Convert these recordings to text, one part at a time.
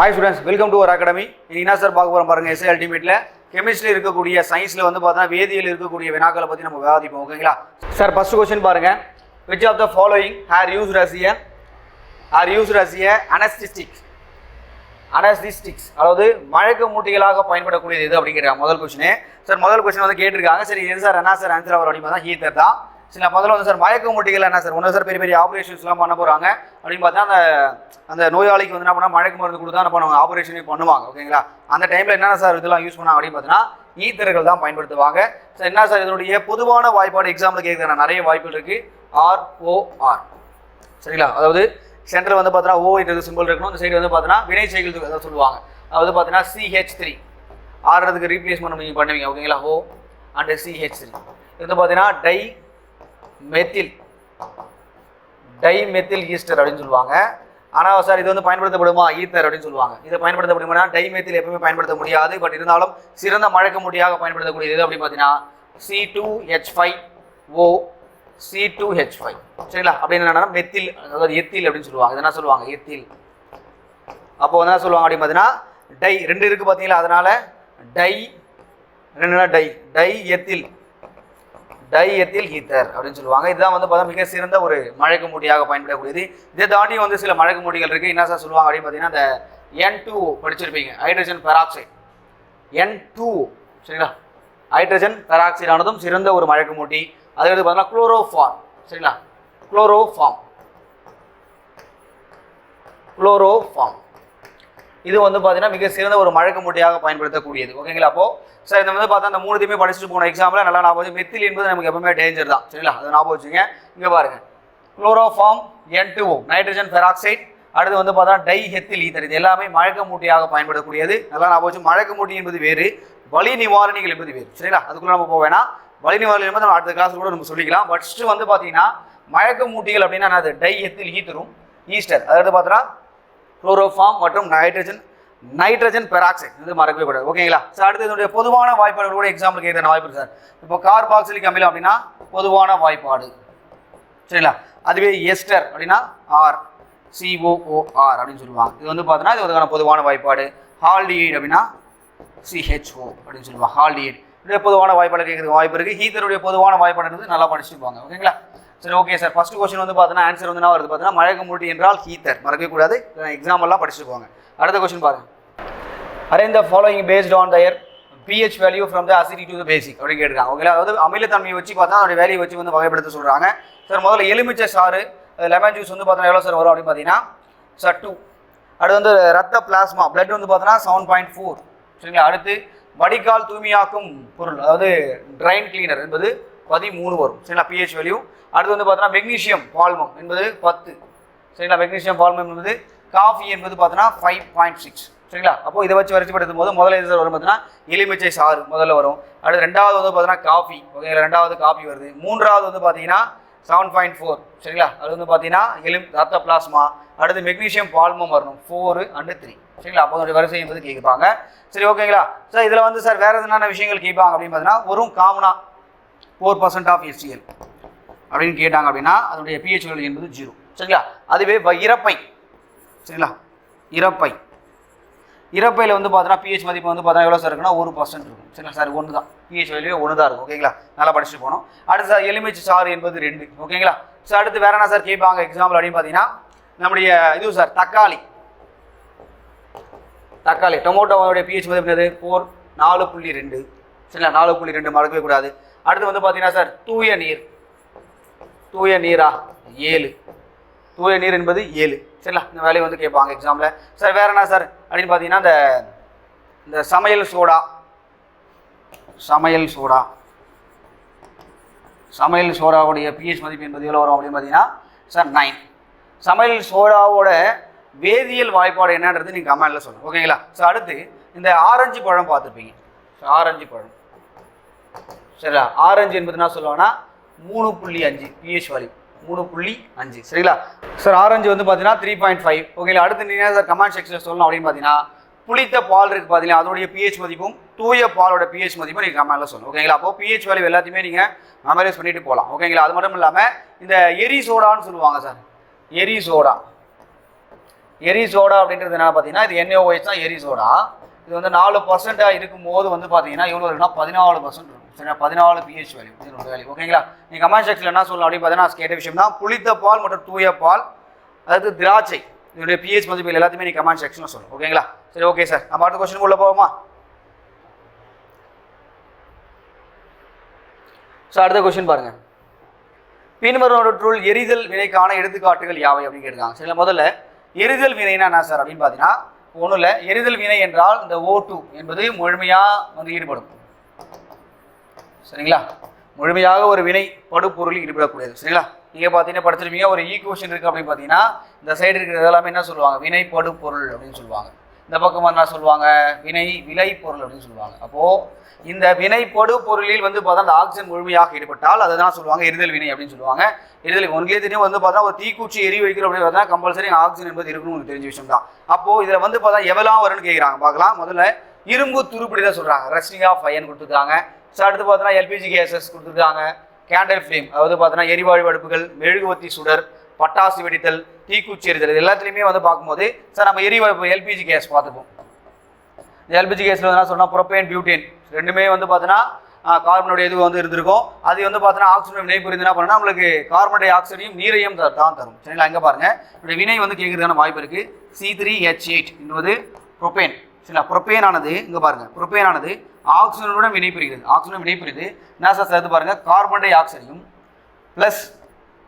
Hi students welcome to ஒரு academy என்ன sir பார்க்க போகிறோம் பாருங்கள் எஸ்ஐ அல்டிமேட்டில் கெமிஸ்ட்ரி இருக்கக்கூடிய சயின்ஸில் வந்து பார்த்தீங்கன்னா வேதியியல் இருக்கக்கூடிய வினாக்களை பற்றி நம்ம விவாதிப்போம் ஓகேங்களா சார் ஃபஸ்ட் கொஸ்டின் பாருங்கள் which of the following are use ரசிய are use ரசிய அனஸ்டிஸ்டிக் அனஸ்டிஸ்டிக்ஸ் அதாவது மழக்க மூட்டிகளாக பயன்படக்கூடியது எது அப்படிங்கிறாங்க முதல் கொஸ்டின் சார் முதல் கொஸ்டின் வந்து கேட்டிருக்காங்க. சரி எது சார் என்ன சார் ஆன்சர் அவர் அப்படின்னு தான்? ஹீட்டர் தான். சரி நான் முதல்ல வந்து சார் மயக்க மூட்டிகள் என்ன சார்? ஒன்று சார் பெரிய பெரிய ஆப்ரேஷன்ஸ்லாம் பண்ண போகிறாங்க அப்படின்னு பார்த்தா அந்த அந்த நோயாளிக்கு வந்து என்ன பண்ணால் மயக்க மருந்து கொடுத்தா என்ன பண்ணுவாங்க? ஆப்ரேஷனே பண்ணுவாங்க ஓகேங்களா? அந்த டைமில் என்னென்ன சார் இதெல்லாம் யூஸ் பண்ணாங்க அப்படின்னு பார்த்தீங்கன்னா ஈத்தர்கள் தான் பயன்படுத்துவாங்க. சார் என்ன சார் இதனுடைய பொதுவான வாய்ப்பாடு எக்ஸாம்பிள் கேட்குறேன் நிறைய வாய்ப்புகள் இருக்குது ஆர்ஓஆர் சரிங்களா? அதாவது சென்டர் வந்து பார்த்தீங்கன்னா ஓ சிம்பிள் இருக்கணும். இந்த சைடு வந்து பார்த்தீங்கன்னா வினை செயல் அதாவது சொல்லுவாங்க. அதாவது பார்த்தீங்கன்னா சிஹெச் த்ரீ ஆறுறதுக்கு ரீப்ளேஸ்மெண்ட் நீங்கள் பண்ணுவீங்க ஓகேங்களா? ஓ அண்ட் சிஹெச் த்ரீ இது வந்து பார்த்தீங்கன்னா di methyl di methyl ester அப்படின்னு சொல்லுவாங்க. ஆனால் சார் இது வந்து பயன்படுத்தப்படுமா? ஈத்தர் அப்படின்னு சொல்லுவாங்க. இதை பயன்படுத்த டை மெத்தில் எப்பவுமே பயன்படுத்த முடியாது. பட் இருந்தாலும் சிறந்த மழக்க முடியாக பயன்படுத்தக்கூடியது அப்படின்னு பார்த்தீங்கன்னா C two H five O C two H five சரிங்களா? அப்படின்னு என்னன்னா மெத்தில் அதாவது எத்தில் அப்படின்னு சொல்லுவாங்க. இது என்ன சொல்லுவாங்க? எத்தில் அப்போ வந்து என்ன சொல்லுவாங்க அப்படின்னு பார்த்தீங்கன்னா டை ரெண்டு இருக்குது பார்த்தீங்களா? அதனால் di ரெண்டுனா di di ethyl diethyl ether ether அப்படின்னு சொல்லுவாங்க. இதுதான் வந்து பார்த்தா மிக சிறந்த ஒரு மழைக்கு மூடியாக பயன்படக்கூடியது. இதை தாண்டி வந்து சில மழைக்கு மூடிகள் இருக்குது என்ன சார் சொல்லுவாங்க அப்படின்னு பார்த்தீங்கன்னா அந்த என் டூ படிச்சிருப்பீங்க. ஹைட்ரஜன் பெராக்சைடு என் டூ சரிங்களா? ஹைட்ரஜன் பெராக்சைட் ஆனதும் சிறந்த ஒரு மழைக்கு மூட்டி அதுக்கடுத்து பார்த்தீங்கன்னா குளோரோஃபார்ம் சரிங்களா? குளோரோஃபார்ம் குளோரோஃபார்ம் இது வந்து பார்த்தீங்கன்னா மிக சிறந்த ஒரு மழக்கு மூட்டையாக பயன்படுத்தக்கூடியது. ஓகேங்களா அப்போ சார் இந்த வந்து பார்த்தா அந்த மூணுத்தையுமே படிச்சுட்டு போன எக்ஸாம்பிள் நல்லா ஞாபகம் மெத்தில் என்பது நமக்கு எப்பவுமே டேஞ்சர் தான். சரிங்களா? அதை ஞாபகம் வச்சுங்க இங்கே பாருங்க. Chloroform N two nitrogen peroxide அடுத்து வந்து பார்த்தா டை ஹெத்தில் ஈத்தர் இது எல்லாமே மழக்க மூட்டையாக பயன்படக்கூடியது நல்லா ஞாபகம் வச்சு மழக்க மூட்டி என்பது வேறு வலி நிவாரணிகள் என்பது வேறு. சரிங்களா? அதுக்குள்ளே நம்ம போக வேணாம். வலி நிவாரணி என்பது நம்ம அடுத்த கிளாஸ் கூட நம்ம சொல்லிக்கலாம். ஃபர்ஸ்ட் வந்து பார்த்தீங்கன்னா மழக்க மூட்டிகள் அப்படின்னா அது டை ஹெத்தில் ஈத்தரும் ஈஸ்டர் அதாவது பார்த்தோன்னா குளோரோஃபார்ம் மற்றும் நைட்ரஜன் நைட்ரஜன் பெராக்சைடு. இது மறக்கவே கூடாது. ஓகேங்களா சார் அடுத்து இதனுடைய பொதுவான வாய்ப்பாடு கூட எக்ஸாம்பிள் கேட்குற வாய்ப்பு சார் இப்போ கார்பாக்சிலிக் அமிலம் அப்படின்னா பொதுவான வாய்ப்பாடு. சரிங்களா? அதுவே எஸ்டர் அப்படின்னா ஆர் சிஓஓஆர் அப்படின்னு சொல்லுவாங்க. இது வந்து பார்த்தோன்னா இது அதுக்கான பொதுவான வாய்ப்பாடு. ஹால்டிஹைட் அப்படின்னா சிஹெச்ஓ அப்படின்னு சொல்லுவாங்க. ஹால்டிஹைட் இதனுடைய பொதுவான வாய்ப்பாடு கேட்கறதுக்கு வாய்ப்பு இருக்குது ஹீத்தருடைய பொதுவான வாய்ப்பாடுன்றது நல்லா படிச்சுப்பாங்க ஓகேங்களா சரி ஓகே சார் ஃபர்ஸ்ட் கொஸ்டின் வந்து பார்த்தீங்கன்னா ஆன்சர் வந்து என்ன வருது பார்த்தீங்கன்னா மழை மூட்டி என்றால் ஹீத்தர் மறக்கவே கூடாது எக்ஸாம் எல்லாம் படிச்சுட்டு போங்க அடுத்த கொஸ்டின் பாருங்க. Arrange the following based on their pH value from the acidity to the basic அப்படின்னு கேட்டிருக்காங்க. ஓகேங்களா அதாவது அமிலத்தன்மையை வச்சு பார்த்தா அதோட வேல்யூ வச்சு வந்து வகைப்படுத்த சொல்கிறாங்க சார் முதல்ல எலுமிச்சை சாறு லெமன் ஜூஸ் வந்து பார்த்தீங்கன்னா எவ்வளோ சார் வரும் அப்படின்னு பார்த்தீங்கன்னா சார் டூ அடுத்து வந்து ரத்த பிளாஸ்மா பிளட் வந்து பார்த்தீங்கன்னா செவன் பாயிண்ட் ஃபோர் சரிங்களா? அடுத்து வடிகால் தூய்மையாக்கும் பொருள் அதாவது ட்ரைன் கிளீனர் என்பது பதிமூணு வரும். சரிங்களா? பிஹெச் வேல்யூ அடுத்து வந்து பார்த்தோன்னா மெக்னீஷியம் பால்மம் என்பது பத்து. சரிங்களா? மெக்னீஷியம் பால்மம் என்பது காஃபி என்பது பார்த்தீங்கன்னா ஃபைவ் பாயிண்ட் சிக்ஸ் சரிங்களா? அப்போ இதை வச்சு வரிசைப்படுத்தும் போது முதல்ல எது வரும் பார்த்தீங்கன்னா எலுமிச்சை சாறு முதல்ல வரும். அடுத்து ரெண்டாவது வந்து பார்த்தீங்கன்னா காஃபி ஓகேங்களா ரெண்டாவது காஃபி வருது. மூன்றாவது வந்து பார்த்தீங்கன்னா செவன் பாயிண்ட் ஃபோர் சரிங்களா? அது வந்து பார்த்தீங்கன்னா எலும் ரத்த பிளாஸ்மா அடுத்து மெக்னீஷியம் பால்மம் வரணும். ஃபோரு அண்டு த்ரீ சரிங்களா? அப்போ அதோட வரிசை என்பது கேட்பாங்க. சரி ஓகேங்களா சார் இதில் வந்து சார் வேறு என்னென்ன விஷயங்கள் கேட்பாங்க அப்படின்னு பார்த்தீங்கன்னா ஒரு காமனா ஃபோர் பர்சன்ட் ஆஃப் எஸ்டிஎல் அப்படின்னு கேட்டாங்க அப்படின்னா அதனுடைய பிஹெச் வேல்யூ என்பது ஜீரோ சரிங்களா? அதுவே வ- இறப்பை. சரிங்களா? இறப்பை. இறப்பையில் வந்து பார்த்தீங்கன்னா பிஹெச் மதிப்பு வந்து பார்த்தீங்கன்னா எவ்வளோ சார் இருக்குன்னா ஒரு பர்சன்ட் இருக்கும். சரிங்களா? சார் ஒன்று தான் பிஹெச் வேல்யூ ஒன்று தான் இருக்கும். ஓகேங்களா? நல்லா படிச்சுட்டு போகணும். அடுத்து சார் எலுமிச்சை சாறு என்பது ரெண்டு. ஓகேங்களா? சார் அடுத்து வேற என்ன சார் கேட்பாங்க? எக்ஸாம்பிள் அப்படின்னு பார்த்தீங்கன்னா நம்முடைய இது சார் தக்காளி. தக்காளி. டொமோட்டோவோடைய பிஹெச் மதிப்பு என்னது? ஃபோர் நாலு புள்ளி ரெண்டு. சரிங்களா? நாலு புள்ளி ரெண்டு மறக்கவே கூடாது. அடுத்து வந்து பார்த்தீங்கன்னா சார் தூய நீர். தூய நீரா? ஏழு. தூய நீர் என்பது ஏழு. சரிங்களா? இந்த வேலையை வந்து கேட்பாங்க எக்ஸாமில் சார் வேற என்ன சார்? அப்படின்னு பார்த்தீங்கன்னா இந்த இந்த சமையல் சோடா. சமையல் சோடா. சமையல் சோடாவுடைய பிஹெச் மதிப்பு என்பது எவ்வளோ வரும் அப்படின்னு பார்த்தீங்கன்னா சார் நைன் சமையல் சோடாவோட வேதியியல் வாய்ப்பாடு என்னன்றது நீங்கள் கமெண்டில் சொல்லுங்கள் ஓகேங்களா ஸோ அடுத்து இந்த ஆரஞ்சு பழம் பார்த்துருப்பீங்க. ஸோ ஆரஞ்சு பழம். சரிங்களா ஆரஞ்சு என்பது என்ன சொல்லுவாங்கன்னா மூணு புள்ளி அஞ்சு பிஹெச் வேல்யூ மூணு புள்ளி அஞ்சு. சரிங்களா? சார் ஆரஞ்சு வந்து பார்த்தீங்கன்னா த்ரீ பாயிண்ட் ஃபைவ் ஓகேங்களா அடுத்து நீங்கள் சார் கமெண்ட் செக்ஷனில் சொல்லணும் அப்படின்னு பார்த்தீங்கன்னா புளித்த பால் இருக்குது பார்த்தீங்கன்னா அதோடைய பிஹெச் மதிப்பும் தூய பாலோட பிஹெச் மதிப்பும் நீங்கள் கமெண்ட்டில் சொல்லணும். ஓகேங்களா அப்போ பிஹெச் வேல்யூ எல்லாத்தையுமே நீங்கள் மெமரைஸ் பண்ணிட்டு போகலாம் ஓகேங்களா அது மட்டும் இல்லாமல் இந்த எரி சோடான்னு சொல்லுவாங்க சார் எரி சோடா. எரி சோடா அப்படின்றது என்ன பார்த்தீங்கன்னா இது என்ஓஎஸ் தான் எரி சோடா. இது வந்து நாலு பர்சன்டாக இருக்கும்போது வந்து பார்த்தீங்கன்னா எவ்வளோ இருக்குன்னா பதினாலு பர்சன்ட் இருக்கும் சரியா பதினாலு பிஹெச் வேல்யூ இதனோட வேல்யூ ஓகேங்களா நீங்கள் கமெண்ட் செக்ஷன் என்ன சொல்லலாம் அப்படின்னு பார்த்தீங்கன்னா கேட்ட விஷயம் தான். புளித்த பால் மற்றும் தூய பால் அதாவது திராட்சை இதனுடைய பிஹெச் மதிப்பு எல்லாத்தையுமே நீ கமெண்ட் செக்ஷனில் சொல்லணும். ஓகேங்களா சரி ஓகே சார் நம்ம அடுத்த கொஸ்டின் உள்ள போவோமா? ஸோ அடுத்த கொஸ்டின் பாருங்க. பின்வருவற்றுள் எரிதல் வினைக்கான எடுத்துக்காட்டுகள் யாவை அப்படின்னு கேட்டிருக்காங்க. சரி முதல்ல எரிதல் வினைனா என்ன சார் அப்படின்னு பார்த்தீங்கன்னா ஒன்றும் இல்லை எரிதல் வினை என்றால் இந்த ஓ டூ என்பது முழுமையாக வந்து ஈடுபடும். சரிங்களா? முழுமையாக ஒரு வினை படுபொருள் ஈடுபடக்கூடியது. சரிங்களா? நீங்கள் பார்த்தீங்கன்னா படிச்சிருப்பீங்க ஒரு ஈக்குவேஷன் இருக்குது அப்படின்னு பார்த்தீங்கன்னா இந்த சைடு இருக்கிறது எல்லாமே என்ன சொல்லுவாங்க? வினை படுபொருள் அப்படின்னு சொல்லுவாங்க. இந்த பக்கம் என்ன சொல்லுவாங்க? வினை விலை பொருள் அப்படின்னு சொல்லுவாங்க. அப்போது இந்த வினை படு பொருளில் வந்து பார்த்தா அந்த ஆக்சிஜன் முழுமையாக ஈடுபட்டால் அதை தான் சொல்லுவாங்க? எரிதல் வினை அப்படின்னு சொல்லுவாங்க. எரிதல் உங்களுக்கே தெரியும் வந்து பார்த்தா ஒரு தீக்குச்சி எரி வைக்கிறோம் அப்படின்னு பார்த்தா கம்பல்சரி ஆக்சிஜன் என்பது இருக்கணும் உங்களுக்கு தெரிஞ்ச விஷயம் தான். அப்போது இதில் வந்து பார்த்தா எவ்வளோ வரும்னு கேட்குறாங்க பார்க்கலாம். முதல்ல இரும்பு துருப்பிடி தான் சொல்கிறாங்க ரஸ்டிங் ஆஃப் ஃபயன் கொடுத்துருக்காங்க. ஸோ அடுத்து பார்த்தோன்னா எல்பிஜி கேசஸ் கொடுத்துருக்காங்க. கேண்டல் ஃப்ளேம் அதாவது பார்த்தோன்னா எரிவாயு அடுப்புகள் மெழுகுவத்தி சுடர் பட்டாசு வெடித்தல் தீக்குச்சி எரிதல் இது எல்லாத்துலேயுமே வந்து பார்க்கும்போது சார் நம்ம எரிவாயு எல்பிஜி கேஸ் பார்த்துப்போம். எல்பிஜி கேஸில் வந்து என்ன சொன்னால் ப்ரொப்பேன் பியூட்டேன் ரெண்டுமே வந்து பார்த்தீங்கன்னா கார்பனுடைய இது வந்து இருந்திருக்கும். அது வந்து பார்த்தீங்கன்னா ஆக்சிஜன் வினை புரிந்து என்ன பண்ணால் நம்மளுக்கு கார்பன் டை ஆக்சைடையும் நீரையும் தான் தரும். சரிங்களா? அங்கே பாருங்கள் இப்படி வினை வந்து கேட்குறதுக்கான வாய்ப்பு இருக்குது சி த்ரீ ஹெச் எயிட் என்பது ப்ரொப்பேன். சரிங்களா? ப்ரொப்பேன் ஆனது இங்கே பாருங்கள் ப்ரொப்பேன் ஆனது ஆக்சிஜனுடன் வினை புரிகிறது. ஆக்சிஜன் வினை புரியுது. என்ன சார் சேர்த்து பாருங்கள் கார்பன் டை ஆக்சைடையும் ப்ளஸ்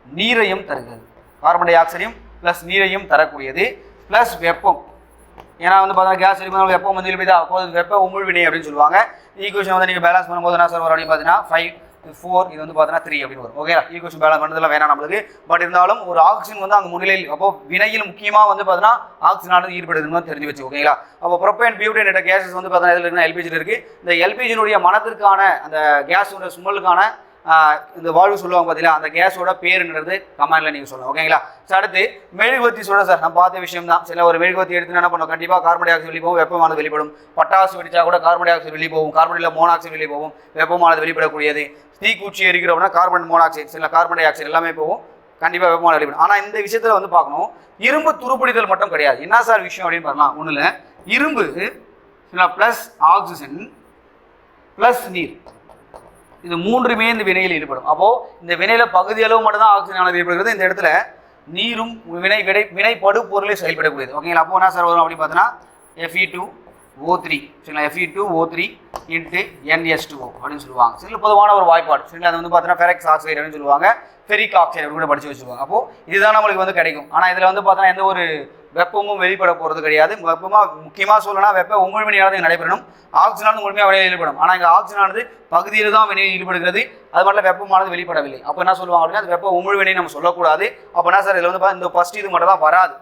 நீரையும் தருகிறது. கார்பன் டை ஆக்சைடையும் ப்ளஸ் நீரையும் தரக்கூடியது ப்ளஸ் வெப்பம். ஏன்னா வந்து பார்த்தீங்கன்னா கேஸ் எரிமலை வெப்பம் வந்து இல்லை அப்போது வெப்ப உமிழ் வினை அப்படின்னு சொல்லுவாங்க. ஈக்குவேஷன் வந்து நீங்கள் பேலன்ஸ் பண்ணும்போது என்ன சார் வரும் அப்படின்னு பார்த்தீங்கன்னா ஃபைவ் ஃபோர் இது வந்து பார்த்தீங்கன்னா த்ரீ அப்படின்னு வரும். ஓகே ஈக்குவேஷன் பேலன்ஸ் பண்ணுறதுலாம் வேணாம் நம்மளுக்கு. பட் இருந்தாலும் ஒரு ஆக்சிஜன் வந்து அங்கே முன்னிலையில் அப்போ வினையில் முக்கியமாக வந்து பார்த்தீங்கன்னா ஆக்சிஜனானது ஈடுபடுதுன்னு தெரிஞ்சு வச்சு ஓகேங்களா அப்போ ப்ரொப்பேன் பியூட்டேன் என்ற கேஸஸ் வந்து பார்த்தீங்கன்னா இதில் இருக்குன்னா எல்பிஜியில் இருக்குது இந்த எல்பிஜினுடைய மனத்திற்கான அந்த கேஸோட சுமலுக்கான இந்த வாழ்வு சொல்லுவாங்க பார்த்தீங்களா அந்த கேஸோட பேருன்றது கமெண்ட்ல நீங்கள் சொல்லணும். ஓகேங்களா? ஸோ அடுத்து மெழுகுவத்தி சொல்ல சார். நான் பார்த்த விஷயம் தான் சில ஒரு மெழுகுவத்தி எடுத்து என்ன பண்ணும்? கண்டிப்பாக கார்பன் டை ஆக்சைடு வெளியே போகும் வெப்பமானது வெளிப்படும் பட்டாசு வெடிச்சா கூட கார்பன் டை ஆக்சைடு வெளியே போகும். கார்பன் டை மோனாக்சைடு வெளியே போகும். வெப்பமானது வெளிப்படக்கூடியது. தீக்குச்சி எரிக்கிறோம்னா கார்பன் மோனாக்சைடு சில கார்பன் டை ஆக்சைடு எல்லாமே போகும். கண்டிப்பாக வெப்பமான வெளிப்படும் ஆனால் இந்த விஷயத்தில் வந்து பார்க்கணும். இரும்பு துருப்பிடித்தல் மட்டும் கிடையாது. என்ன சார் விஷயம் அப்படின்னு பார்க்கலாம் ஒன்றும் இல்லை இரும்பு ப்ளஸ் ஆக்சிஜன் ப்ளஸ் நீர். இது மூன்றுமே இந்த வினையில் ஈடுபடும். அப்போ இந்த வினையில பகுதி அளவு மட்டும் தான் ஆக்சிஜன் அளவு ஈடுபடுகிறது. இந்த இடத்துல நீரும் வினை விடை வினைப்படு பொருளே செயல்படக்கூடியது. ஓகேங்களா அப்போ என்ன சார் வரும் அப்படின்னு பார்த்தோன்னா எஃப்இ டூ ஓ த்ரீ சரிங்களா? FE two O three into NS two அப்படின்னு சொல்லுவாங்க. சரிங்களா? பொதுவான ஒரு வாய்ப்பாடு. சரிங்களா? அது வந்து பார்த்தீங்கன்னா ஃபெரக்ஸ் ஆக்சைடு அப்படின்னு சொல்லுவாங்க. ஃபெரிக் ஆக்சைடு அப்படின்னு கூட படிச்சு வச்சுருவாங்க அப்போ இதுதான் நம்மளுக்கு வந்து கிடைக்கும். ஆனால் இதில் வந்து பார்த்தோன்னா எந்த ஒரு வெப்பமும் வெளிப்பட போகிறது கிடையாது. வெப்பமாக முக்கியமாக சொல்லணும்னா வெப்ப உமிழ்வினையானது இங்க நடைபெறணும். ஆக்சிஜனானது முழுமையாக வெளியில் ஈடுபடும் ஆனால் இங்கே ஆக்சிஜனானது பகுதியில் தான் வினையில் ஈடுபடுகிறது. அது மட்டும் வெப்பமானது வெளிப்படவில்லை. அப்போ என்ன சொல்லுவாங்க அப்படின்னா அது வெப்ப உமிழ்வினை நம்ம சொல்லக்கூடாது. அப்போ என்ன சார் இதில் வந்து பார்த்தா இந்த ஃபஸ்ட் இது மட்டும் தான் வராது.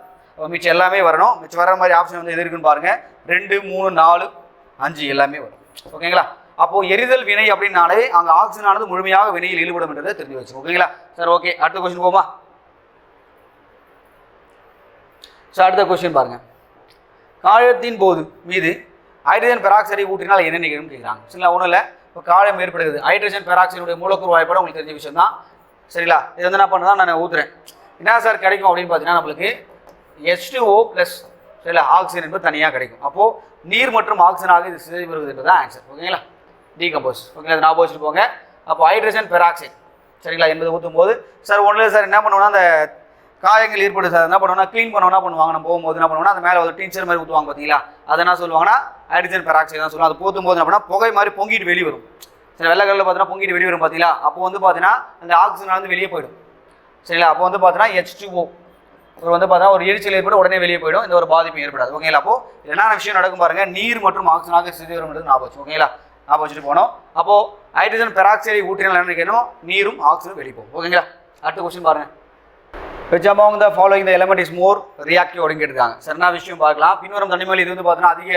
மிச்சம் எல்லாமே வரணும். மிச்சம் வர மாதிரி ஆப்ஷன் வந்து எது இருக்குன்னு பாருங்கள் ரெண்டு மூணு நாலு அஞ்சு எல்லாமே வரும். ஓகேங்களா அப்போது எரிதல் வினை அப்படின்னாலே அங்கே ஆக்சிஜனானது முழுமையாக வினையில் ஈடுபடும் என்றதை தெரிஞ்சு வச்சு ஓகேங்களா சார் ஓகே அடுத்த கொஸ்டின் போமா? ஸோ அடுத்த கொஸ்டின் பாருங்கள் காயத்தின் போது மீது ஹைட்ரஜன் பெராக்சைடை ஊற்றினால் என்ன நிகழும் கேட்குறாங்க. சரிங்களா ஒன்றும் இல்லை. இப்போ காயம் ஏற்படுகிறது. ஹைட்ரஜன் பெராக்சைடுடைய மூலக்கூறு வாய்ப்பாடு உங்களுக்கு தெரிஞ்ச விஷயம் தான் சரிங்களா இது வந்து என்ன பண்ணுறதா நான் ஊற்றுறேன் என்ன சார் கிடைக்கும் அப்படின்னு பார்த்தீங்கன்னா நம்மளுக்கு H2O ப்ளஸ் சரிங்களா ஆக்சிஜன் என்பது தனியாக கிடைக்கும். அப்போது நீர் மற்றும் ஆக்சிஜனாக இது சிதை வருவது என்பது தான் ஆன்சர் ஓகேங்களா? டீகம்போஸ் ஓகேங்களா அதை ஞாபகம் வச்சுட்டு போங்க. அப்போ ஹைட்ரஜன் பெராக்சைடு சரிங்களா என்பது ஊற்றும் போது சார் ஒன்றும் இல்லை சார் என்ன பண்ணுவோம்னா அந்த காயங்கள் ஏற்படுது. சார் என்ன பண்ணுவோம்னா க்ளீன் பண்ண என்ன பண்ணுவாங்க? நம்ம போகும்போது என்ன பண்ணுவோம்னா அந்த மேலே ஒரு டீச்சர் மாதிரி ஊற்றுவாங்க பார்த்தீங்களா அதை என்ன சொல்லுவாங்கன்னா ஹைட்ரஜன் பெராக்சைடு தான் சொல்லுவாங்க. அது போதும் போது என்ன பண்ணா புகை மாதிரி பொங்கிட்டு வெளியே வரும். சில வெள்ளைக்கல்ல பார்த்தீங்கன்னா பொங்கிட்டு வெளியே வரும் பார்த்தீங்களா அப்போ வந்து பார்த்தீங்கன்னா அந்த ஆக்சிஜன் வந்து வெளியே போயிடும். சரிங்களா? அப்போ வந்து பார்த்தீங்கன்னா H2O ஒரு வந்து பார்த்தா ஒரு எரிச்சல் ஏற்பட உடனே வெளியே போயிடும். இந்த ஒரு பாதிப்பு ஏற்படாது. ஓகேங்களா? அப்போ என்னென்ன விஷயம் நடக்கும் பாருங்க? நீர் மற்றும் ஆக்சிஜனாக சிதை வரும்ன்றது ஞாபகம் வச்சு ஓகேங்களா? ஞாபகம் வச்சுட்டு போனோம் அப்போ ஹைட்ரஜன் பெராக்சைடை ஊற்றினால் என்ன நினைக்கணும்? நீரும் ஆக்சிஜனும் வெளியே போகும். ஓகேங்களா? அடுத்த கொஸ்டின் பாருங்க. Which among the following the element is more reactive அப்படின்னு கேட்டிருக்காங்க. சரினா விஷயம் பார்க்கலாம். பின்வரும் தனிமொழி இது வந்து பார்த்தீங்கன்னா அதிக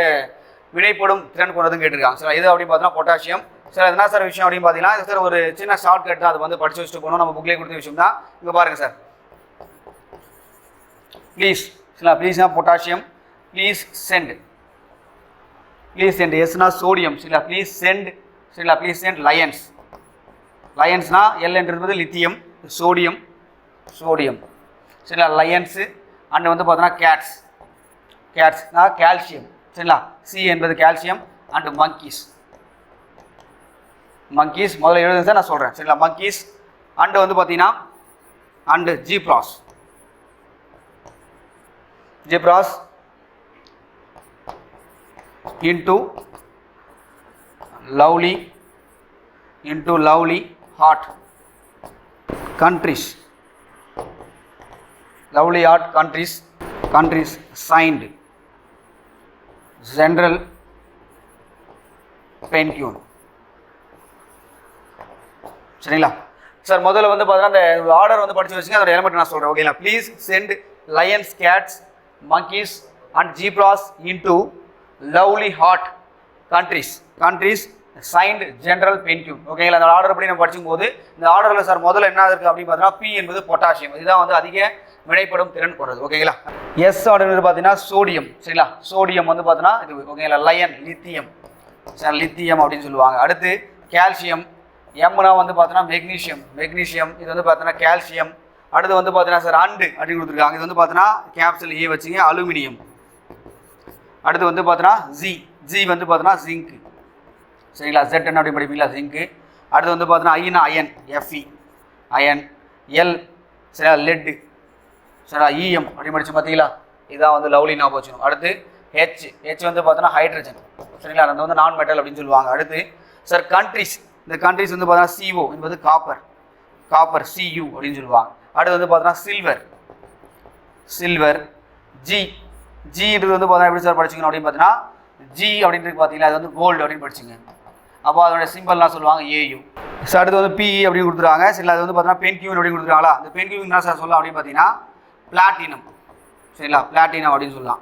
வினைப்படும் திறன் கொண்டதுன்னு கேட்டிருக்காங்க. சார் இது அப்படின்னு பார்த்தீங்கன்னா பொட்டாசியம் சார் என்ன சார் விஷயம் அப்படின்னு பார்த்தீங்கன்னா சார் ஒரு சின்ன ஷார்ட் கட் அது வந்து படிச்சு வச்சுட்டு போகணும். நம்ம புக்லேயே கொடுத்த விஷயம் தான். இங்கே பாருங்க சார். ப்ளீஸ் சரிங்களா ப்ளீஸ்னா potassium please send please send எஸ்னா சோடியம் சரிங்களா ப்ளீஸ் சென்ட் சரிங்களா ப்ளீஸ் சென்ட் லயன்ஸ் லயன்ஸ்னா எல் என்பது லித்தியம் சோடியம் சோடியம் சரிங்களா? லயன்ஸு அண்ட் வந்து பார்த்தோன்னா கேட்ஸ் கேட்ஸ் கால்சியம் சரிங்களா? சி என்பது கால்சியம் அண்டு மங்கீஸ் மங்கீஸ் முதல்ல எழுதுங்க சார் நான் சொல்கிறேன் சரிங்களா? மங்கீஸ் அண்டு வந்து பார்த்தீங்கன்னா and zebras zebras into lovely into lovely hot countries. Lovely hot countries countries signed general பென்டியூன் சரிங்களா? சார் முதல்ல வந்து பார்த்தீங்கன்னா அந்த ஆர்டர் வந்து படிச்சு வச்சுங்க. அதோட எலமெண்ட் நான் சொல்கிறேன் ஓகேங்களா please send lions cats monkeys and zebras into lovely hot countries countries signed general பென்டியூன் ஓகேங்களா அந்த ஆர்டர் படி நம்ம படிக்கும் போது இந்த ஆர்டரில் சார் முதல்ல என்ன இருக்குது அப்படின்னு பார்த்தீங்கன்னா பி என்பது பொட்டாசியம் இதுதான் வந்து அதிக வினைப்படும் திறன் கொண்டது ஓகேங்களா எஸ் அப்படின்னு பார்த்தீங்கன்னா சோடியம் சரிங்களா? சோடியம் வந்து பார்த்தீங்கன்னா இது ஓகேங்களா லயன் லித்தியம் சார் லித்தியம் அப்படின்னு சொல்லுவாங்க. அடுத்து கால்சியம் எம்னா வந்து பார்த்தீங்கன்னா மெக்னீஷியம் மெக்னீஷியம் இது வந்து பார்த்தீங்கன்னா கால்சியம் அடுத்து வந்து பார்த்தீங்கன்னா சார் அண்டு அப்படின்னு கொடுத்துருக்காங்க. இது வந்து பார்த்தீங்கன்னா கேப்சல் ஏ வச்சுங்க அலுமினியம் அடுத்து வந்து பார்த்தீங்கன்னா ஜி ஜி வந்து பார்த்தீங்கன்னா ஜிங்க் சரிங்களா? ஜெட் என்ன அப்படி படிப்பீங்களா? ஜிங்க்கு அடுத்து வந்து பார்த்தீங்கன்னா ஐனா அயன் எஃப்இ அயன் எல் சரியா லெட்டு சரியா இஎம் அப்படி படிச்சு பார்த்தீங்களா? இதான் வந்து லவ்லி ஞாபகம் வச்சுக்கணும் அடுத்து ஹெச் ஹெச் வந்து பார்த்தோன்னா ஹைட்ரஜன் சரிங்களா? அது வந்து நான் மெட்டல் அப்படின்னு சொல்லுவாங்க. அடுத்து சார் கண்ட்ரிஸ் இந்த கண்ட்ரிஸ் வந்து பார்த்தீங்கன்னா சிஓ என்பது காப்பர் காப்பர் சியூ அப்படின்னு சொல்லுவாங்க. அடுத்து வந்து பார்த்தோன்னா சில்வர் சில்வர் ஜி ஜின்றது வந்து பார்த்தீங்கன்னா எப்படி சார் படிச்சுக்கணும் அப்படின்னு பார்த்தீங்கன்னா ஜி அப்படின்றது பார்த்தீங்கன்னா அது வந்து கோல்டு அப்படின்னு படிச்சுங்க. அப்போ அதோட சிம்பிள்லாம் சொல்லுவாங்க ஏயு ஸோ அடுத்து வந்து பிஇ அப்படின்னு கொடுத்துருக்காங்க. சில அது வந்து பார்த்தீங்கன்னா பென்கியூன் அப்படின்னு கொடுத்துருக்காங்களா? அந்த பென்கியூன் என்ன சார் சொல்லலாம் அப்படின்னு பார்த்தீங்கன்னா பிளாட்டினம் சரிங்களா? பிளாட்டினம் அப்படின்னு சொல்லலாம்.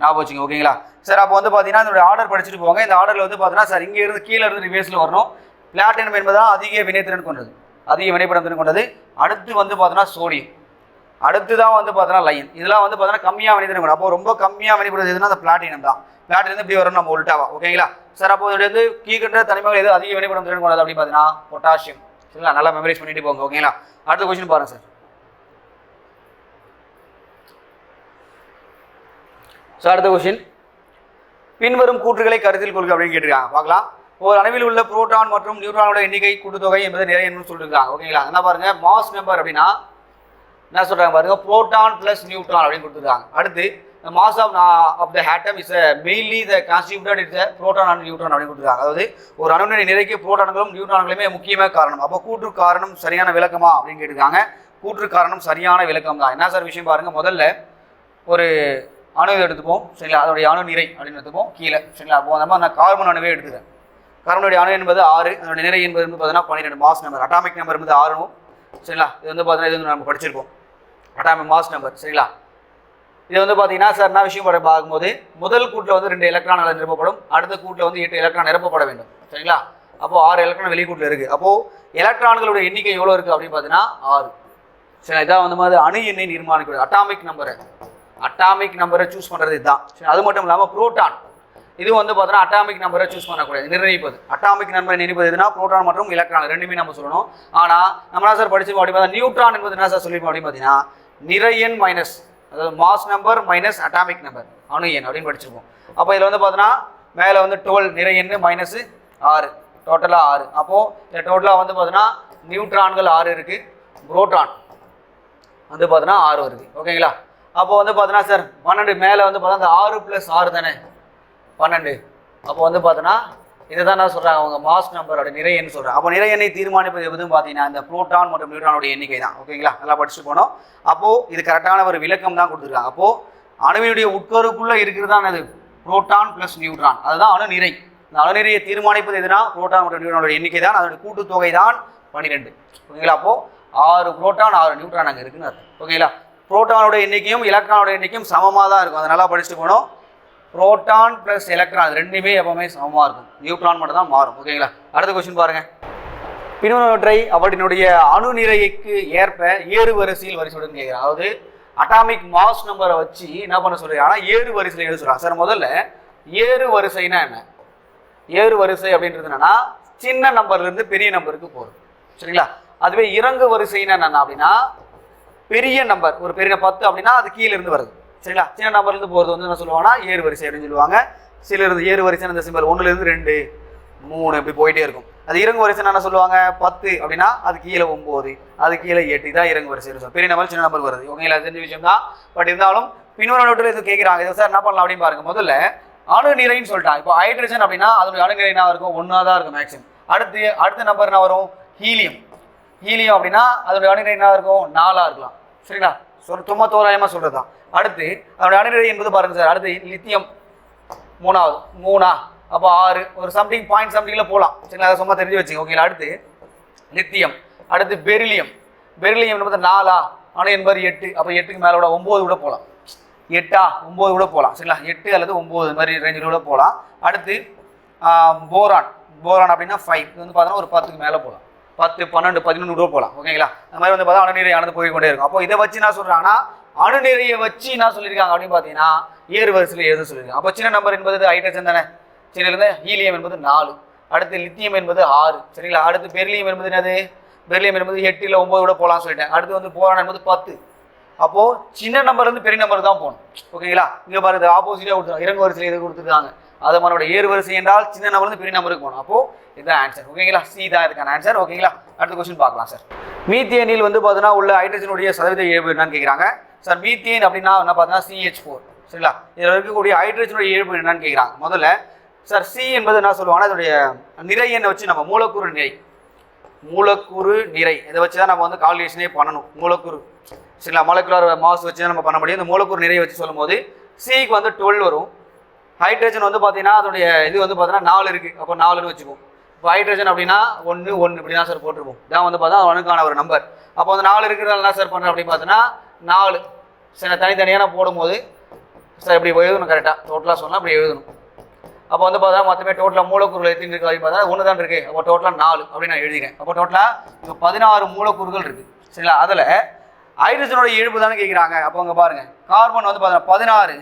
ஞாபகம் வச்சுங்க ஓகேங்களா? சார் அப்போ வந்து பார்த்தீங்கன்னா இதோட ஆர்டர் படிச்சுட்டு போங்க. இந்த ஆர்டரில் வந்து பார்த்தீங்கன்னா சார் இங்கே இருந்து கீழே இருந்து ரிவேஸில் வரணும். பிளாட்டினம் என்பதுதான் அதிக வினைத்திறன் கொண்டது. அதிக வினைப்படம் திறன் கொண்டது. அடுத்து வந்து பார்த்தீங்கன்னா சோடியம் அடுத்து தான் வந்து பார்த்தீங்கன்னா லைன் இதெல்லாம் வந்து பார்த்தீங்கன்னா கம்மியாக வினைத்திறன் கொண்டது. அப்போ ரொம்ப கம்மியாக வினைப்படுறது எதுனா அந்த பிளாட்டினம் தான். பிளாட்டினம் எப்படி வரும் நம்ம உல்ட்டாவா ஓகேங்களா? சார் அப்போ இதோட வந்து கீழ்கின்ற தனிமைகள் எது அதிக வினைப்படம் திறன் கொண்டது அப்படின்னு பார்த்தீங்கன்னா பொட்டாசியம் சரிங்களா? நல்லா மெமரைஸ் பண்ணிட்டு போங்க ஓகேங்களா? அடுத்த கொஸ்டின் பாருங்க சார் ஸோ அடுத்த கொஸ்டின் பின்வரும் கூற்றுகளை கருத்தில் கொள்க அப்படின்னு கேட்டிருக்காங்க. பார்க்கலாம். ஒரு அணுவில் உள்ள புரோட்டான் மற்றும் நியூட்ரானோட எண்ணிக்கை கூட்டுத்தொகை என்பது நிறைய என்று சொல்லியிருக்காங்க ஓகேங்களா என்ன பாருங்க மாஸ் மெம்பர் அப்படின்னா என்ன சொல்றாங்க பாருங்க? புரோட்டான் பிளஸ் நியூட்ரான் அப்படின்னு கொடுத்துருக்காங்க. அடுத்து mass of of the atom is mainly the constituted is proton and neutron அப்படின்னு கொடுத்துருக்காங்க. அதாவது ஒரு அணுவினை நிறைக்கு புரோட்டான்களும் நியூட்ரான்களுமே முக்கியமாக காரணம். அப்போ கூற்று காரணம் சரியான விளக்கமா அப்படின்னு கேட்டிருக்காங்க. கூற்று காரணம் சரியான விளக்கம் தான் என்ன சார் விஷயம் பாருங்க? முதல்ல ஒரு அணு எடுத்துப்போம். சரிங்களா? அதோடைய அணு நிறை அப்படின்னு எடுத்துப்போம். கீழே. சரிங்களா? அப்போ அந்த மாதிரி நான் கார்பன் அணுவே எடுத்துக்கிறேன். கார்பனுடைய அணு என்பது ஆறு அதனுடைய நிறை என்பது வந்து பார்த்தீங்கன்னா பன்னிரெண்டு. Mass number. அட்டாமிக் நம்பர் என்பது ஆறுனும் சரிங்களா? இது வந்து பார்த்தீங்கன்னா இது வந்து நம்ம படிச்சிருப்போம். அட்டாமிக் மாஸ் நம்பர் சரிங்களா? இது வந்து பார்த்தீங்கன்னா சார் என்ன விஷயம் பார்க்கும்போது முதல் கூட்டில் வந்து ரெண்டு எலக்ட்ரான்கள் நிரப்பப்படும். அடுத்த கூட்டில் வந்து எட்டு எலக்ட்ரான் நிரப்பப்பட வேண்டும். சரிங்களா? அப்போ ஆறு எலக்ட்ரான் வெளிக்கூட்டில் இருக்குது அப்போது எலக்ட்ரான்களுடைய எண்ணிக்கை எவ்வளோ இருக்குது அப்படின்னு பார்த்தீங்கன்னா ஆறு. சரி இதான் வந்து மாதிரி அணு எண்ணை நிர்மாணிக்கிறது. அட்டாமிக் நம்பரை அட்டாமிக் நம்பரை சூஸ் பண்ணுறது இதுதான். அது மட்டும் இல்லாமல் புரோட்டான் இது வந்து பார்த்தோன்னா அட்டாமிக் நம்பரை சூஸ் பண்ணக்கூடாது. நிர்ணயிப்பது. அட்டாமிக் நம்பரை நிர்ணயிப்பது எதுனா புரோட்டான் மற்றும் எலக்ட்ரான் ரெண்டுமே நம்ம சொல்லணும். ஆனால் நம்ம என்ன சார் படிச்சிருக்கோம் அப்படின்னு பார்த்தா நியூட்ரான் என்பது என்ன சார் சொல்லியிருக்கோம் அப்படின்னு பார்த்தீங்கன்னா நிறையன் மைனஸ் அதாவது mass number minus atomic number அணு எண் அப்படின்னு படிச்சிருக்கோம் அப்போ இதில் வந்து பார்த்தோன்னா மேலே வந்து டுவெல் நிறையன்னு மைனஸ் ஆறு. டோட்டலாக ஆறு. அப்போது இந்த டோட்டலாக வந்து பார்த்தோன்னா நியூட்ரான்கள் ஆறு இருக்குது புரோட்டான் வந்து பார்த்தோன்னா ஆறு வருது ஓகேங்களா அப்போ வந்து பார்த்தோன்னா சார் பன்னெண்டு மேலே வந்து பார்த்தா அந்த ஆறு ப்ளஸ் ஆறு தானே? பன்னெண்டு. அப்போ வந்து பார்த்தோன்னா இதை தான் என்ன சொல்கிறாங்க அவங்க? மாஸ் நம்பரோட நிறையன்னு சொல்கிறேன் அப்போ நிறைய எண்ணை தீர்மானிப்பது எதுவும் பார்த்தீங்கன்னா இந்த புரோட்டான் மற்றும் நியூட்ரானோட எண்ணிக்கை தான் ஓகேங்களா நல்லா படிச்சுட்டு போனோம். அப்போது இது கரெக்டான ஒரு விளக்கம் தான் கொடுத்துருக்காங்க. அப்போது அணுவினுடைய உட்கருக்குள்ளே இருக்கிறது தான் அது புரோட்டான் ப்ளஸ் நியூட்ரான் அதுதான் அணு நிறை. இந்த அணு நிறையை தீர்மானிப்பது எதுனா புரோட்டான் மற்றும் நியூட்ரானோட எண்ணிக்கை தான் அதோட கூட்டுத்தொகை தான் பன்னிரெண்டு ஓகேங்களா அப்போது ஆறு புரோட்டான் ஆறு நியூட்ரான் அங்கே இருக்குன்னு அர்த்தம். ஓகேங்களா புரோட்டானோட எண்ணிக்கையும் எலக்ட்ரானோட எண்ணிக்கையும் சமமாக தான் இருக்கும். அதை நல்லா படிச்சுட்டு போனோம் புரோட்டான் ப்ளஸ் எலக்ட்ரான் ரெண்டுமே எப்பவுமே சமமாக இருக்கும். நியூட்ரான் மட்டும் தான் மாறும் ஓகேங்களா அடுத்த கொஸ்டின் பாருங்க. பின்வருவற்றை அவற்றினுடைய அணு நிறைக்கு ஏற்ப ஏறு வரிசையில் வரிசையுடன் கேட்குறேன் அதாவது அட்டாமிக் மாஸ் நம்பரை வச்சு என்ன பண்ண சொல்றீங்க ஆனால் ஏறு வரிசையில் எழுத சொல்கிறாங்க சார் முதல்ல ஏறு வரிசைனா என்ன? ஏறு வரிசை அப்படின்றது என்னன்னா சின்ன நம்பர்லேருந்து பெரிய நம்பருக்கு போகிறது சரிங்களா? அதுவே இறங்கு வரிசைன்னா என்னென்ன அப்படின்னா பெரிய நம்பர் ஒரு பெரிய பத்து அப்படின்னா அது கீழே இருந்து வருது. சரிங்களா? சின்ன நம்பர்லேருந்து போகிறது வந்து என்ன சொல்லுவாங்கன்னா ஏறு வரிசை அப்படின்னு சொல்லுவாங்க. சில இருந்து ஏறு வரிசை இந்த சிம்பிள் ஒன்றுலேருந்து ரெண்டு மூணு இப்படி போயிட்டே இருக்கும். அது இறங்கு வரிசை என்ன சொல்லுவாங்க? பத்து அப்படின்னா அது கீழே ஒம்பது அது கீழே எட்டு. இதான் இறங்கு வரிசை பெரிய நம்பர் சின்ன நம்பர் வருது. ஓகேங்களா தெரிஞ்ச விஷயம் தான். பட் இருந்தாலும் பின்வரும் நோட்டில் இது கேட்குறாங்க இது சார் என்ன பண்ணலாம் அப்படின்னு பாருங்க. முதல்ல அணு நிறைன்னு சொல்லிட்டான் இப்போ ஹைட்ரஜன் அப்படின்னா அதோட அணுநிலை என்ன இருக்கும் ஒன்றா தான் இருக்கும் மேக்ஸிமம் அடுத்து அடுத்த நம்பர் என்ன வரும்? ஹீலியம் ஹீலியம் அப்படின்னா அதோட அணுநிறை என்ன இருக்கும் நாலாக இருக்கலாம். சரிங்களா? சொல் சும்மா தோராயமாக சொல்கிறது தான் அடுத்து அதோட அணுநிறை என்பது பாருங்கள் சார். அடுத்து லித்தியம் மூணாவது. மூணா. அப்போ ஆறு. ஒரு சம்திங் பாயிண்ட் சம்திங்கில் போகலாம் சரிங்களா? அதை சும்மா தெரிஞ்சு வச்சுங்க ஓகேங்களா? அடுத்து லித்தியம். அடுத்து பெரிலியம். பெரிலியம் என்பது நாலா. அணு என்பது எட்டு. அப்போ எட்டுக்கு மேலே விட ஒம்பது கூட போகலாம் எட்டா? ஒம்பது கூட போகலாம் சரிங்களா? எட்டு அல்லது ஒம்பது மாதிரி ரேஞ்சில் கூட போகலாம் அடுத்து போரான் போரான் அப்படின்னா ஃபைவ் இது வந்து பார்த்தோன்னா ஒரு பத்துக்கு மேலே போகலாம் பத்து பன்னெண்டு பதினொன்று கூட போகலாம் ஓகேங்களா அந்த மாதிரி வந்து பார்த்தா அணுநீரை ஆனது போய்கொண்டே இருக்கும். அப்போ இதை வச்சு என்ன சொல்கிறாங்கன்னா அணுநீரையை வச்சு என்ன சொல்லியிருக்காங்க அப்படின்னு பார்த்தீங்கன்னா ஏறு வரிசையில் எழுத சொல்லியிருக்காங்க. அப்போ சின்ன நம்பர் என்பது ஹைட்ரஜன் தானே? சின்னதுலேருந்து ஹீலியம் என்பது நாலு. அடுத்து லித்தியம் என்பது ஆறு. சரிங்களா? அடுத்து பெர்லியம் என்பது என்னது? பெர்லியம் என்பது எட்டு இல்லை ஒம்பது கூட போகலாம்னு சொல்லிட்டேன். அடுத்து வந்து போரான் என்பது பத்து. அப்போது சின்ன நம்பர்லேருந்து பெரிய நம்பர் தான் போகணும். ஓகேங்களா இங்கே பாருங்க ஆப்போசிட்டாக கொடுத்துருக்காங்க. இறங்கு வரிசையில் இது கொடுத்துருக்காங்க. அது மனோட ஏறு வரிசை என்றால் சின்ன நம்பர்லேருந்து பெரிய நம்பருக்கு போகணும். அப்போ இதுதான் ஆன்சர் ஓகேங்களா சி தான் இதுக்கான ஆன்சர் ஓகேங்களா அடுத்த கொஸ்டின் பார்க்கலாம் சார் மீத்தியனில் வந்து பார்த்தீங்கன்னா உள்ள ஹைட்ரஜனுடைய சதவீத இழப்பு என்னன்னு கேட்குறாங்க சார் மீத்தியன் அப்படின்னா என்ன பார்த்தீங்கன்னா சிஹெச் ஃபோர் சரிங்களா? இதில் இருக்கக்கூடிய ஹைட்ரஜனுடைய இழப்பு என்னன்னு கேட்குறாங்க முதல்ல சார் சி என்பது என்ன சொல்லுவாங்கன்னா அதனுடைய நிறை எண்ணை வச்சு நம்ம மூலக்கூறு நிறை. மூலக்கூறு நிறை. இதை வச்சு தான் நம்ம வந்து கால்குலேஷனே பண்ணணும். மூலக்கூறு. சரிங்களா? மாலக்குலர் மாஸ் வச்சு தான் நம்ம பண்ண முடியும். இந்த மூலக்கூறு நிறைய வச்சு சொல்லும்போது சிக்கு வந்து டுவெல் வரும். ஹைட்ரஜன் வந்து பார்த்தீங்கன்னா அதனுடைய இது வந்து பார்த்தீங்கன்னா நாலு இருக்குது அப்போ நாலுன்னு வச்சுக்குவோம். இப்போ ஹைட்ரஜன் அப்படின்னா ஒன்று ஒன்று இப்படி தான் சார் போட்டிருப்போம். இதான் வந்து பார்த்தா அவனுக்கான ஒரு நம்பர் அப்போ வந்து நாலு இருக்கிறதால என்ன சார் பண்ணுறேன் அப்படின்னு பார்த்தீங்கன்னா நாலு. சில தனித்தனியான போடும்போது சார் இப்படி எழுதணும் கரெக்டாக டோட்டலாக சொன்னால் அப்படி எழுதணும். அப்போ வந்து பார்த்தா மொத்தமே டோட்டலாக மூலக்கூறுகள் எத்தனை இருக்குது அப்படின்னு பார்த்தா ஒன்று தான் இருக்குது அப்போ டோட்டலாக நாலு அப்படின்னு நான் எழுதிக்கிறேன். அப்போ டோட்டலாக இப்போ பதினாறு மூலக்கூறுகள் இருக்குது சரிங்களா? அதில் ஹைட்ரஜனோட இழப்பு தானே கேட்குறாங்க அப்போ அங்கே பாருங்கள் கார்பன் வந்து பார்த்தீங்கன்னா பதினாறு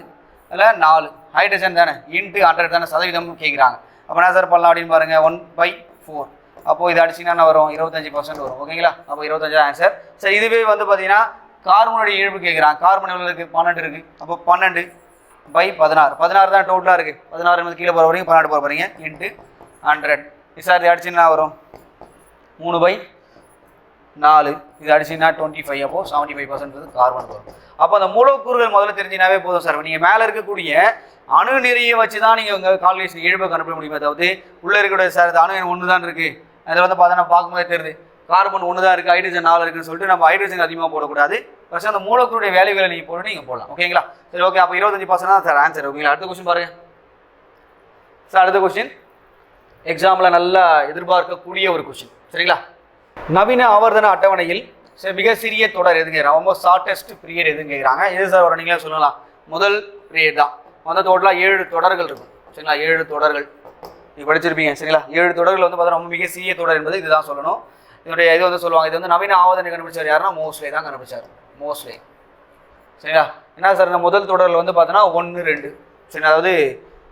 அதில் நாலு. ஹைட்ரஜன் தானே? இன்ட்டு ஹண்ட்ரட் தானே? சதவீதம் கேட்குறாங்க அப்போ என்ன சார் பண்ணலாம் அப்படின்னு பாருங்கள் ஒன் பை ஃபோர் அப்போது இது அடிச்சிங்கன்னா என்ன வரும்? இருபத்தஞ்சி பர்சன்ட் வரும். ஓகேங்களா அப்போ இருபத்தஞ்சு ஆன்சர் சரி இதுவே வந்து பார்த்தீங்கன்னா கார்பனுடைய இழப்பு கேட்குறாங்க கார்பன் எவ்வளோ இருக்குது பன்னெண்டு இருக்குது அப்போ பன்னெண்டு பை பதினாறு. பதினாறு தான் டோட்டலாக இருக்குது பதினாறு என்பது கீழே போகிற வரைக்கும் பன்னெண்டு போகிற போகிறீங்க இன்ட்டு ஹண்ட்ரட் சார் இது அடிச்சுன்னா வரும்? மூணு பை நாலு. இது அடிச்சுன்னா டுவெண்ட்டி ஃபைவ் அப்போது செவன்ட்டி ஃபைவ் பர்சன்ட் கார்பன் வரும். அப்போ அந்த மூலக்கூறுகள் முதல்ல தெரிஞ்சினாவே போதும் சார். நீங்கள் மேலே இருக்கக்கூடிய அணு நிறையை வச்சு தான் நீங்கள் உங்கள் கால்குலேஷன் இழப்பை கண்டுபிடிக்க முடியும் அதாவது உள்ளே இருக்கக்கூடிய சார் இது அணு ஒன்று தான் இருக்குது அதில் வந்து பார்த்தா பார்க்கும்போதே தெரியுது. கார்பன் ஒன்று தான் இருக்குது ஹைட்ரஜன் நாலு இருக்குன்னு சொல்லிட்டு நம்ம ஹைட்ரஜன் அதிகமாக போடக்கூடாது. ஃபர்ஸ்ட் அந்த மூலக்கூறுடைய வேலைகளை நீங்கள் போட்டு நீங்கள் போடலாம். ஓகேங்களா சரி ஓகே அப்போ இருபத்தஞ்சு பர்சன்ட் தான் சார் ஆன்சர் ஓகேங்களா அடுத்த கொஸ்டின் பாருங்க. சார் அடுத்த கொஸ்டின் எக்ஸாமில் நல்லா எதிர்பார்க்கக்கூடிய ஒரு கொஸ்டின் சரிங்களா? நவீன ஆவர்த்தன அட்டவணையில் சரி மிக சிறிய தொடர் எதுங்க ரொம்ப ஷார்ட்டஸ்ட் பீரியட் எதுன்னு கேட்குறாங்க எது சார் வரும் நீங்களே சொல்லலாம். முதல் பீரியட் தான். மொதல் டோட்டலாக ஏழு தொடர்கள் இருக்கும். சரிங்களா? ஏழு தொடர்கள். நீங்கள் படிச்சிருப்பீங்க. சரிங்களா? ஏழு தொடர்கள் வந்து பார்த்தா ரொம்ப மிக சிறிய தொடர் என்பது இதுதான் சொல்லணும். இதனுடைய இது வந்து சொல்லுவாங்க. இது வந்து நவீன ஆவதனை கண்டுபிடிச்சார்? யாருன்னா? மோஸ்ட்லே தான் கண்டுபிடிச்சார். மோஸ்ட்லே சரிங்களா? என்ன சார் இந்த முதல் தொடரில் வந்து பார்த்தோன்னா ஒன்று ரெண்டு. சரி அதாவது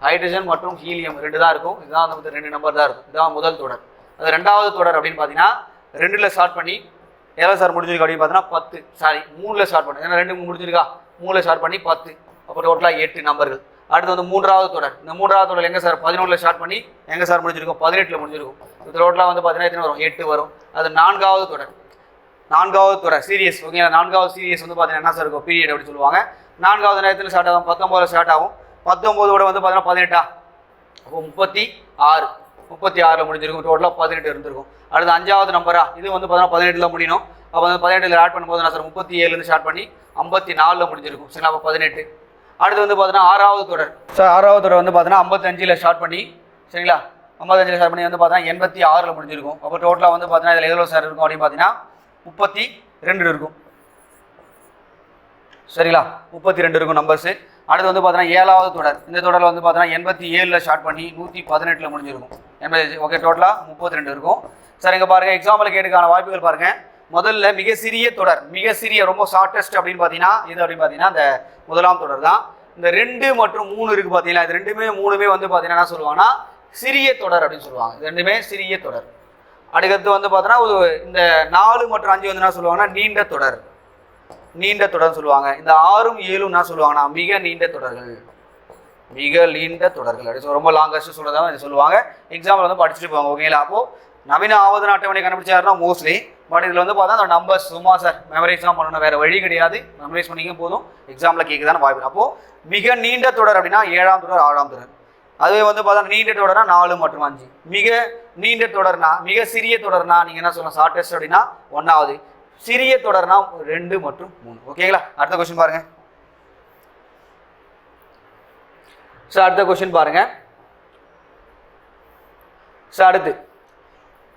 ஹைட்ரஜன் மற்றும் ஹீலியம் ரெண்டு தான் இருக்கும். இதுதான் வந்து ரெண்டு நம்பர் தான் இருக்கும். இதுதான் முதல் தொடர். அது ரெண்டாவது தொடர் அப்படின்னு பார்த்தீங்கன்னா ரெண்டில் ஸ்டார்ட் பண்ணி எவ்வளோ சார் முடிஞ்சிருக்கு அப்படின்னு பார்த்தீங்கன்னா பத்து. சாரி மூணில் ஸ்டார்ட் பண்ணு. ஏன்னா ரெண்டு முடிஞ்சிருக்கா? மூணில் ஸ்டார்ட் பண்ணி பத்து. அப்போ டோட்டலாக எட்டு நம்பர்கள். அடுத்து வந்து மூன்றாவது தொடர். இந்த மூன்றாவது தொடர் எங்கே சார் பதினொன்றில் ஸ்டார்ட் பண்ணி எங்கே சார் முடிஞ்சிருக்கும்? பதினெட்டில் முடிஞ்சிருக்கும். இந்த டோட்டலாக வந்து பார்த்தீங்கன்னா எத்தனை வரும்? எட்டு வரும். அது நான்காவது தொடர். நான்காவது தொடர். சீரியஸ் ஓகேங்களா நான்காவது சீரியஸ் வந்து பார்த்தீங்கன்னா என்ன சார் இருக்கும்? பீரியட் அப்படின்னு சொல்லுவாங்க. நான்காவது நேரத்தில் ஸ்டார்ட் ஆகும். பத்தொம்போதில் ஸ்டார்ட் ஆகும். பத்தொம்போதோட வந்து பார்த்தீங்கன்னா பதினெட்டா? அப்போ முப்பத்தி ஆறு. முப்பத்தி ஆறில் முடிஞ்சிருக்கும். டோட்டலாக பதினெட்டு இருந்திருக்கும். அடுத்து அஞ்சாவது நம்பரா இது வந்து பார்த்தீங்கன்னா பதினெட்டில் முடியணும். அப்போ வந்து பதினெட்டில் ஆட் பண்ணும்போது நான் சார் முப்பத்தி ஏழுலேருந்து ஸ்டார்ட் பண்ணி ஐம்பத்தி நாலில் முடிஞ்சிருக்கும். சரிங்களா? அப்போ பதினெட்டு. அடுத்து வந்து பார்த்தீங்கன்னா ஆறாவது தொடர். சார் ஆறாவது தொடர் வந்து பார்த்தீங்கன்னா ஐம்பத்தஞ்சில் ஸ்டார்ட் பண்ணி சரிங்களா? ஐம்பத்தஞ்சில் ஸ்டார்ட் பண்ணி வந்து பார்த்தீங்கன்னா எண்பத்தி ஆறில் முடிஞ்சிருக்கும். அப்போ டோட்டலாக வந்து பார்த்தீங்கன்னா இதில் எவ்வளோ சார் இருக்கும் அப்படின்னு பார்த்தீங்கன்னா முப்பத்தி ரெண்டு இருக்கும். சரிங்களா? முப்பத்தி ரெண்டு இருக்கும் நம்பர்ஸு அடுத்து வந்து பார்த்தீங்கன்னா ஏழாவது தொடர். இந்த தொடரில் வந்து பார்த்தீங்கன்னா எண்பத்தி ஏழில் ஸ்டார்ட் பண்ணி நூற்றி பதினெட்டில் முடிஞ்சிருக்கும். எண்பது ஓகே டோட்டலாக முப்பத்தி ரெண்டு இருக்கும். சார் இங்கே பாருங்கள் எக்ஸாம்பிள் கேட்டுக்கான வாய்ப்புகள் பாருங்கள் முதல்ல மிக சிறிய தொடர் மிக சிறிய ரொம்ப ஷார்ட்டஸ்ட் அப்படின்னு பார்த்தீங்கன்னா இது அப்படின்னு பார்த்தீங்கன்னா இந்த முதலாம் தொடர் தான். இந்த ரெண்டு மற்றும் மூணு இருக்குது பார்த்தீங்களா இது ரெண்டுமே மூணுமே வந்து பார்த்தீங்கன்னா என்ன சொல்லுவாங்கன்னா சிறிய தொடர் அப்படின்னு சொல்லுவாங்க. இது ரெண்டுமே சிறிய தொடர். அடுத்தது வந்து பார்த்தோன்னா ஒரு இந்த நாலு மற்றும் அஞ்சு வந்து என்ன சொல்லுவாங்கன்னா நீண்ட தொடர். நீண்ட தொடர்னு சொல்லுவாங்க. இந்த ஆறும் ஏழும் என்ன சொல்லுவாங்கன்னா மிக நீண்ட தொடர்கள். மிக நீண்ட தொடர்கள். அப்படி சொல்ல- ரொம்ப லாங்கஸ்ட் சொல்கிறதா இது சொல்லுவாங்க. எக்ஸாம்பிள் வந்து படிச்சுட்டு போவாங்க ஓகேங்களா அப்போது நவீன ஆவது அட்டவணை கண்டுபிடிச்சாருன்னா மோஸ்ட்லி பட் இதில் வந்து பார்த்தா அந்த நம்பர்ஸ் சும்மா சார் மெமரைஸ் தான் பண்ணணும் வேறு வழி கிடையாது. மெமரைஸ் பண்ணிக்க போதும். எக்ஸாமில் கேட்குதான வாய்ப்பு அப்போ மிக நீண்ட தொடர் அப்படின்னா ஏழாம் தொடர் ஆறாம் தொடர். அதுவே வந்து பார்த்தா நீண்ட தொடர்னா நாலு மற்றும் அஞ்சு. மிக நீண்ட தொடர்னா மிக சிறிய தொடர்னா நீங்கள் என்ன சொல்லலாம் ஷார்டெஸ்ட் அப்படின்னா ஒன்றாவது சிறிய தொடர்னா ரெண்டு மற்றும் மூணு. ஓகேங்களா அடுத்த கொஸ்டின் பாருங்கள் ஸோ அடுத்த கொஸ்டின் பாருங்கள் ஸோ அடுத்து.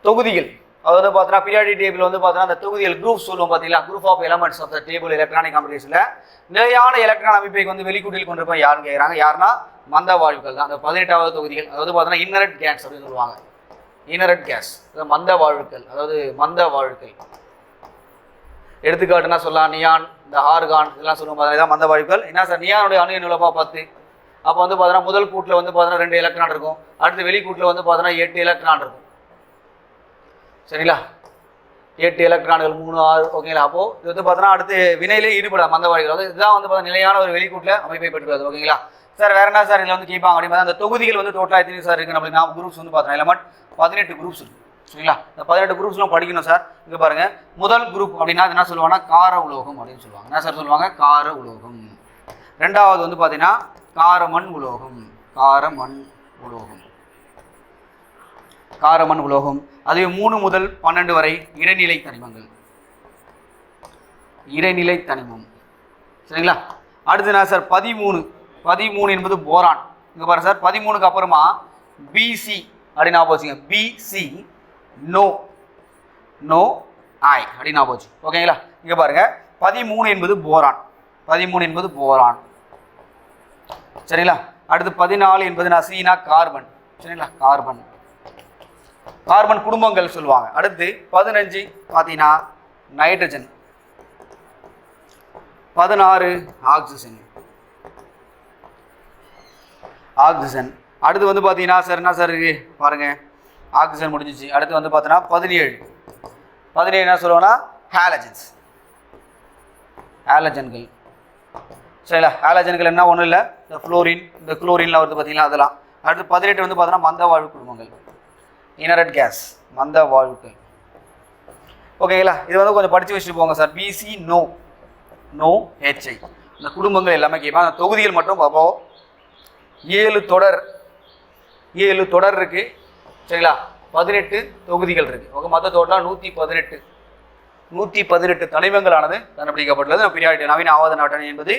தொகுதிகள். அதாவது பார்த்தீங்கன்னா பிரியாடி டேபிள் வந்து பார்த்தீங்கன்னா அந்த தொகுதிகள் குரூப் சொல்லுவோம் பார்த்தீங்களா? Group of elements of the table electronic காம்படிஷனில் நிலையான எலக்ட்ரான் அமைப்பை வந்து வெளிக்கூட்டில் கொண்டிருப்போம் யாருன்னு கேட்குறாங்க யாருன்னா? மந்த வாழ்வுகள் தான். அந்த பதினெட்டாவது தொகுதிகள். அதாவது பார்த்தீங்கன்னா இன்னரட் கேஸ் அப்படின்னு சொல்லுவாங்க. இன்னரட் கேஸ் மந்த வாழ்வுகள் அதாவது மந்த வாழ்வுகள் எடுத்துக்காட்டுனா சொல்லலாம் நியான் இந்த ஆர்கான் இதெல்லாம் சொல்லுவோம் பார்த்தீங்கன்னா மந்த வாழ்வுகள் என்ன சார்? நியானுடைய அணு எண்ணுலப்பா பத்து. அப்போ வந்து பார்த்தோன்னா முதல் கூட்டில் வந்து பார்த்தோன்னா ரெண்டு எலக்ட்ரான் இருக்கும். அடுத்து வெளிக்கூட்டில் வந்து பார்த்தோன்னா எட்டு எலக்ட்ரான் இருக்கும். சரிங்களா? எட்டு எலக்ட்ரான்கள் மூணு ஆறு ஓகேங்களா? அப்போது இது வந்து பார்த்தோன்னா அடுத்து வினையிலே ஈடுபடாது மந்தவாடிகள் வந்து அதாவது இதுதான் வந்து பார்த்தா நிலையான ஒரு வெளிக்கூட்டில் அமைப்பை பெற்றுள்ளது ஓகேங்களா? சார் வேறு என்ன சார் இதில் வந்து கேட்பாங்க அப்படின்னு அந்த தொகுதிகள் வந்து டோட்டலாக எத்தனை சார் இருக்குது நம்மளுக்கு நான் குரூப்ஸ் வந்து பார்த்தோம் எலமெண்ட் பதினெட்டு குரூப்ஸ் இருக்குது சரிங்களா? இந்த பதினெட்டு குரூப்ஸ்லாம் படிக்கணும் சார். இங்கே பாருங்கள் முதல் குரூப் அப்படின்னா என்ன சொல்லுவாங்கன்னா கார உலோகம் அப்படின்னு சொல்லுவாங்க. என்ன சார் சொல்லுவாங்க? கார உலோகம். ரெண்டாவது வந்து பார்த்தீங்கன்னா காரமண் உலோகம் காரமண் உலோகம். காரமண் உலோகம் அதுவே மூணு முதல் பன்னெண்டு வரை இடைநிலை தனிமங்கள். இடைநிலை தனிமம். சரிங்களா? அடுத்து நான் சார்? பதிமூணு. பதிமூணு என்பது போரான் இங்கே பாருங்க சார் பதிமூணுக்கு அப்புறமா பிசி அப்படின்னு ஞாபகம் பிசி நோ நோ ஆய் அப்படின்னு ஞாபகம் ஓகேங்களா? இங்கே பாருங்கள் பதிமூணு என்பது போரான் பதிமூணு என்பது போரான் சரிங்களா? அடுத்து பதினாலு என்பது நசீனா கார்பன். சரிங்களா? கார்பன். கார்பன் குடும்பங்கள் சொல்லுவாங்க. அடுத்து பதினஞ்சு பார்த்தீங்கன்னா நைட்ரஜன். பதினாறு ஆக்சிஜன். ஆக்சிஜன். அடுத்து வந்து பார்த்தீங்கன்னா சார் என்ன சார் இருக்கு? பாருங்க. ஆக்சிஜன் முடிஞ்சிச்சு. அடுத்து வந்து பார்த்தீங்கன்னா பதினேழு. பதினேழு என்ன சொல்லுவோம்னா? ஹேலஜன்ஸ். ஹேலஜன்கள். சரிங்களா? ஹாலஜன்கள் என்ன? ஒன்றும் இல்லை. இந்த ஃப்ளோரின் இந்த குளோரின்லாம் வருது பார்த்தீங்களா அதெல்லாம். அடுத்து பதினெட்டு வந்து பார்த்தோன்னா மந்த வாழ்வு குடும்பங்கள். இனரட் கேஸ் மந்த வாழ்வுகள். ஓகேங்களா? இது வந்து கொஞ்சம் படித்து வச்சுட்டு போங்க சார். பிசி நோ நோ ஹெச்ஐ இந்த குடும்பங்கள் எல்லாமே கேட்பாங்க. அந்த தொகுதிகள் மட்டும் பார்ப்போம். ஏழு தொடர். ஏழு தொடர் இருக்குது சரிங்களா? பதினெட்டு தொகுதிகள் இருக்குது ஓகே மொத்த டோட்டலாக நூற்றி பதினெட்டு. நூற்றி பதினெட்டு தனிமங்களானது கண்டுபிடிக்கப்பட்டுள்ளது. பிரியாடி நவீன ஆவாத நாட்டணி என்பது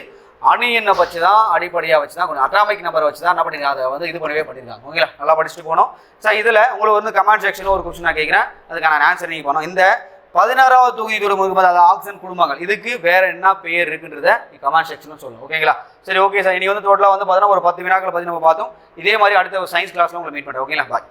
அணு எண்ணை வச்சு தான் அடிப்படையாக வச்சு தான் கொஞ்சம் அட்டாமிக் நம்பரை வச்சு தான் என்ன பண்ணிருக்காங்க அதை வந்து இது பண்ணவே பண்ணியிருக்காங்க ஓகேங்களா? நல்லா படிச்சுட்டு போனோம் சார் இதில் உங்களுக்கு வந்து கமெண்ட் செக்ஷனில் ஒரு கொஸ்டின் நான் கேட்குறேன். அதுக்கான ஆன்சர் நீங்கள் போனோம் இந்த பதினாறாவது தொகுதி குடும்பம் அதாவது ஆக்சிஜன் குடும்பங்கள் இதுக்கு வேற என்ன பேர் இருக்குன்றத கமெண்ட் செக்ஷனில் சொல்லுங்க ஓகேங்களா? சரி ஓகே சார் இனி வந்து டோட்டலாக வந்து பார்த்தீங்கன்னா ஒரு பத்து வினாக்கள் பற்றி நம்ம பார்த்தோம். இதே மாதிரி அடுத்த சயின்ஸ் கிளாஸில் உங்களை மீட் பண்ணுறேன் ஓகேங்களா? பாய்